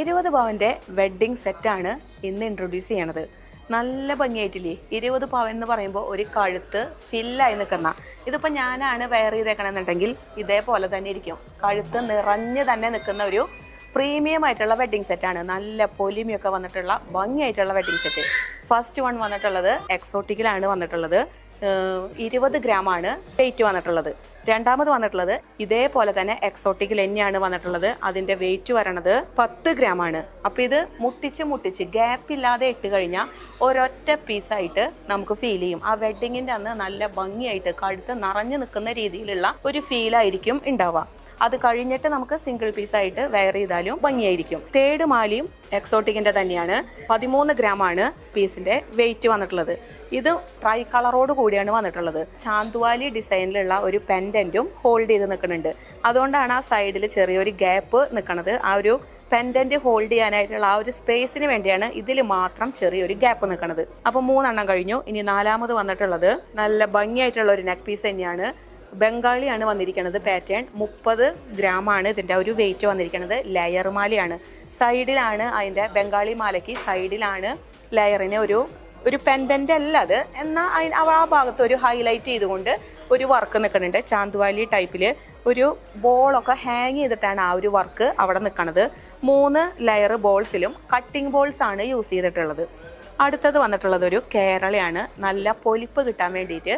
ഇരുപത് പവന്റെ വെഡ്ഡിംഗ് സെറ്റാണ് ഇന്ന് ഇൻട്രൊഡ്യൂസ് ചെയ്യണത്. നല്ല ഭംഗിയായിട്ടില്ലേ? ഇരുപത് പവൻ എന്ന് പറയുമ്പോൾ ഒരു കഴുത്ത് ഫില്ലായി നിൽക്കുന്ന. ഇതിപ്പോൾ ഞാനാണ് വെയർ ചെയ്തേക്കണമെന്നുണ്ടെങ്കിൽ ഇതേപോലെ തന്നെ ഇരിക്കും. കഴുത്ത് നിറഞ്ഞ് തന്നെ നിൽക്കുന്ന ഒരു പ്രീമിയം ആയിട്ടുള്ള വെഡ്ഡിംഗ് സെറ്റാണ് നല്ല പൊലിമിയൊക്കെ വന്നിട്ടുള്ള ഭംഗിയായിട്ടുള്ള വെഡ്ഡിംഗ് സെറ്റ് ഫസ്റ്റ് വൺ വന്നിട്ടുള്ളത് എക്സോട്ടിക്കിലാണ് വന്നിട്ടുള്ളത്. ഇരുപത് ഗ്രാമാണ് വെയിറ്റ് വന്നിട്ടുള്ളത്. രണ്ടാമത് വന്നിട്ടുള്ളത് ഇതേപോലെ തന്നെ എക്സോട്ടിക് ലെന്നിയാണ് വന്നിട്ടുള്ളത്. അതിന്റെ വെയിറ്റ് വരണത് പത്ത് ഗ്രാം ആണ്. അപ്പൊ ഇത് മുട്ടിച്ച് മുട്ടിച്ച് ഗ്യാപ്പ് ഇല്ലാതെ ഇട്ട് കഴിഞ്ഞാൽ ഒരൊറ്റ പീസായിട്ട് നമുക്ക് ഫീൽ ചെയ്യും. ആ വെഡിങ്ങിന്റെ അന്ന് നല്ല ഭംഗിയായിട്ട് കഴുത്ത് നിറഞ്ഞു നിൽക്കുന്ന രീതിയിലുള്ള ഒരു ഫീലായിരിക്കും ഉണ്ടാവുക. അത് കഴിഞ്ഞിട്ട് നമുക്ക് സിംഗിൾ പീസ് ആയിട്ട് വെയർ ചെയ്താലും ഭംഗിയായിരിക്കും. തേർഡ് മാലിയും എക്സോട്ടിക്കിന്റെ തന്നെയാണ്. പതിമൂന്ന് ഗ്രാമാണ് പീസിന്റെ വെയിറ്റ് വന്നിട്ടുള്ളത്. ഇത് ട്രൈ കളറോട് കൂടിയാണ് വന്നിട്ടുള്ളത്. ചാന്തുവാലി ഡിസൈനിലുള്ള ഒരു പെൻഡന്റും ഹോൾഡ് ചെയ്ത് നിൽക്കുന്നുണ്ട്. അതുകൊണ്ടാണ് ആ സൈഡിൽ ചെറിയൊരു ഗ്യാപ്പ് നിൽക്കുന്നത് ആ ഒരു പെൻഡന്റ് ഹോൾഡ് ചെയ്യാനായിട്ടുള്ള ആ ഒരു സ്പേസിന് വേണ്ടിയാണ് ഇതിൽ മാത്രം ചെറിയൊരു ഗ്യാപ്പ് നിൽക്കുന്നത് അപ്പോൾ മൂന്നെണ്ണം കഴിഞ്ഞു. ഇനി നാലാമത് വന്നിട്ടുള്ളത് നല്ല ഭംഗിയായിട്ടുള്ള ഒരു നെക്ക് പീസ് തന്നെയാണ്. ബംഗാളിയാണ് വന്നിരിക്കുന്നത് പാറ്റേൺ. മുപ്പത് ഗ്രാമാണ് ഇതിന്റെ ഒരു വെയിറ്റ് വന്നിരിക്കുന്നത്. ലെയർ മാലയാണ്. സൈഡിലാണ് അതിന്റെ ബംഗാളി മാലയ്ക്ക് സൈഡിലാണ് ലെയറിന് ഒരു ഒരു പെൻഡന്റ് അല്ല അത്. എന്നാൽ അതിന് അവൾ ആ ഭാഗത്ത് ഒരു ഹൈലൈറ്റ് ചെയ്തുകൊണ്ട് ഒരു വർക്ക് നിൽക്കുന്നുണ്ട്. ചാന്തുവാലി ടൈപ്പിൽ ഒരു ബോളൊക്കെ ഹാങ് ചെയ്തിട്ടാണ് ആ ഒരു വർക്ക് അവിടെ നിൽക്കുന്നത് മൂന്ന് ലെയർ ബോൾസിലും കട്ടിംഗ് ബോൾസ് ആണ് യൂസ് ചെയ്തിട്ടുള്ളത്. അടുത്തത് വന്നിട്ടുള്ളത് ഒരു കേരളയാണ്. നല്ല പൊലിപ്പ് കിട്ടാൻ വേണ്ടിയിട്ട്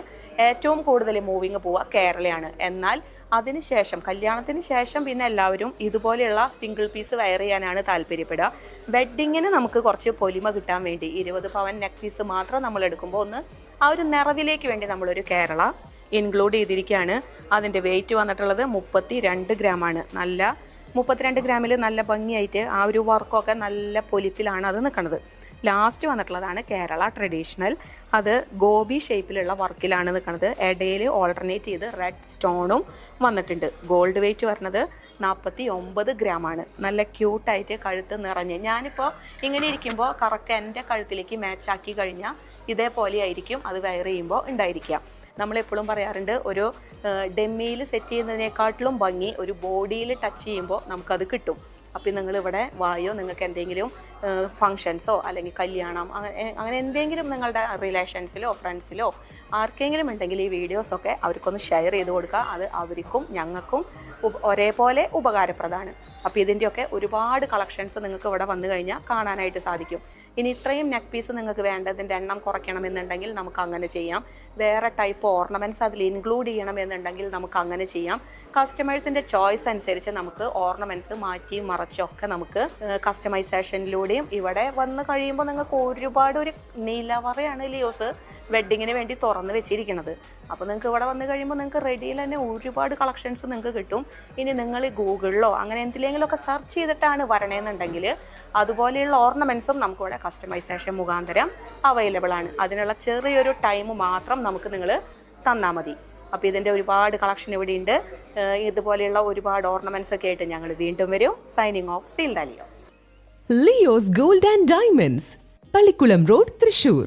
ഏറ്റവും കൂടുതൽ മൂവിങ് പോവുക കേരളയാണ്. എന്നാൽ അതിനുശേഷം കല്യാണത്തിന് ശേഷം പിന്നെ എല്ലാവരും ഇതുപോലെയുള്ള സിംഗിൾ പീസ് വയർ ചെയ്യാനാണ് താല്പര്യപ്പെടുക. വെഡ്ഡിങ്ങിന് നമുക്ക് കുറച്ച് പൊലിമ കിട്ടാൻ വേണ്ടി ഇരുപത് പവൻ നെക്ക് പീസ് മാത്രം നമ്മൾ എടുക്കുമ്പോൾ ഒന്ന് ആ ഒരു നിറവിലേക്ക് വേണ്ടി നമ്മളൊരു കേരള ഇൻക്ലൂഡ് ചെയ്തിരിക്കുകയാണ്. അതിന്റെ വെയിറ്റ് വന്നിട്ടുള്ളത് മുപ്പത്തി രണ്ട് ഗ്രാമാണ് നല്ല മുപ്പത്തിരണ്ട് ഗ്രാമിൽ നല്ല ഭംഗിയായിട്ട് ആ ഒരു വർക്കൊക്കെ നല്ല പൊലിപ്പിലാണ് അത് നിൽക്കുന്നത് ലാസ്റ്റ് വന്നിട്ടുള്ളതാണ് കേരള ട്രഡീഷണൽ അത് ഗോപി ഷേപ്പിലുള്ള വർക്കിലാണ് നിൽക്കുന്നത് ഇടയിൽ ഓൾട്ടർനേറ്റ് ചെയ്ത് റെഡ് സ്റ്റോണും വന്നിട്ടുണ്ട്. ഗോൾഡ് വെയിറ്റ് വരുന്നത് നാൽപ്പത്തി ഒമ്പത് ഗ്രാമാണ്. നല്ല ക്യൂട്ടായിട്ട് കഴുത്ത് നിറഞ്ഞ്. ഞാനിപ്പോൾ ഇങ്ങനെ ഇരിക്കുമ്പോൾ കറക്റ്റ് എന്റെ കഴുത്തിലേക്ക് മാച്ച് ആക്കി കഴിഞ്ഞാൽ ഇതേപോലെ ആയിരിക്കും. അത് വെയർ ചെയ്യുമ്പോൾ ഉണ്ടായിരിക്കുക. നമ്മളെപ്പോഴും പറയാറുണ്ട് ഒരു ഡെമ്മിയിൽ സെറ്റ് ചെയ്യുന്നതിനേക്കാട്ടിലും ഭംഗി ഒരു ബോഡിയിൽ ടച്ച് ചെയ്യുമ്പോൾ നമുക്കത് കിട്ടും. അപ്പം നിങ്ങൾ ഇവിടെ വായോ നിങ്ങൾക്ക് എന്തെങ്കിലും ഫങ്ഷൻസോ അല്ലെങ്കിൽ കല്യാണം അങ്ങനെ എന്തെങ്കിലും നിങ്ങളുടെ റിലേഷൻസിലോ ഫ്രണ്ട്സിലോ ആർക്കെങ്കിലും ഉണ്ടെങ്കിൽ ഈ വീഡിയോസൊക്കെ അവർക്കൊന്ന് ഷെയർ ചെയ്ത് കൊടുക്കുക. അത് അവർക്കും ഞങ്ങൾക്കും ഒരേപോലെ ഉപകാരപ്രദമാണ്. അപ്പോൾ ഇതിന്റെയൊക്കെ ഒരുപാട് കളക്ഷൻസ് നിങ്ങൾക്ക് ഇവിടെ വന്നു കഴിഞ്ഞാൽ കാണാനായിട്ട് സാധിക്കും. ഇനി ഇത്രയും നെക്ക് പീസ് നിങ്ങൾക്ക് വേണ്ടതിന്റെ എണ്ണം കുറയ്ക്കണമെന്നുണ്ടെങ്കിൽ നമുക്ക് അങ്ങനെ ചെയ്യാം. വേറെ ടൈപ്പ് ഓർണമെന്റ്സ് അതിൽ ഇൻക്ലൂഡ് ചെയ്യണമെന്നുണ്ടെങ്കിൽ നമുക്ക് അങ്ങനെ ചെയ്യാം. കസ്റ്റമേഴ്സിന്റെ ചോയ്സ് അനുസരിച്ച് നമുക്ക് ഓർണമെന്റ്സ് മാറ്റി മറച്ചൊക്കെ നമുക്ക് കസ്റ്റമൈസേഷനിലൂടെയും ഇവിടെ വന്ന് കഴിയുമ്പോൾ നിങ്ങൾക്ക് ഒരുപാട് ഒരു നിലവറയാണ് ലിയോസ് വെഡ്ഡിങ്ങിന് വേണ്ടി തുറന്ന് വെച്ചിരിക്കുന്നത്. അപ്പോൾ നിങ്ങൾക്ക് ഇവിടെ വന്ന് കഴിയുമ്പോൾ നിങ്ങൾക്ക് റെഡിയിൽ തന്നെ ഒരുപാട് കളക്ഷൻസ് നിങ്ങൾക്ക് കിട്ടും. ഇനി നിങ്ങൾ ഗൂഗിളിലോ അങ്ങനെ എന്തിലെങ്കിലുമൊക്കെ സെർച്ച് ചെയ്തിട്ടാണ് വരണേന്നുണ്ടെങ്കിൽ അതുപോലെയുള്ള ഓർണമെന്റ്സും നമുക്കിവിടെ കസ്റ്റമൈസേഷൻ മുഖാന്തരം അവൈലബിൾ ആണ്. അതിനുള്ള ചെറിയൊരു ടൈം മാത്രം നമുക്ക് നിങ്ങൾ തന്നാൽ മതി. അപ്പോൾ ഇതിന്റെ ഒരുപാട് കളക്ഷൻ ഇവിടെ ഉണ്ട് ഇതുപോലെയുള്ള ഒരുപാട് ഓർണമെന്റ്സ് ഒക്കെ ആയിട്ട് ഞങ്ങൾ വീണ്ടും വരും. Signing off സീൽഡാലിയോ Leo's gold and diamonds Pallikulam road Thrissur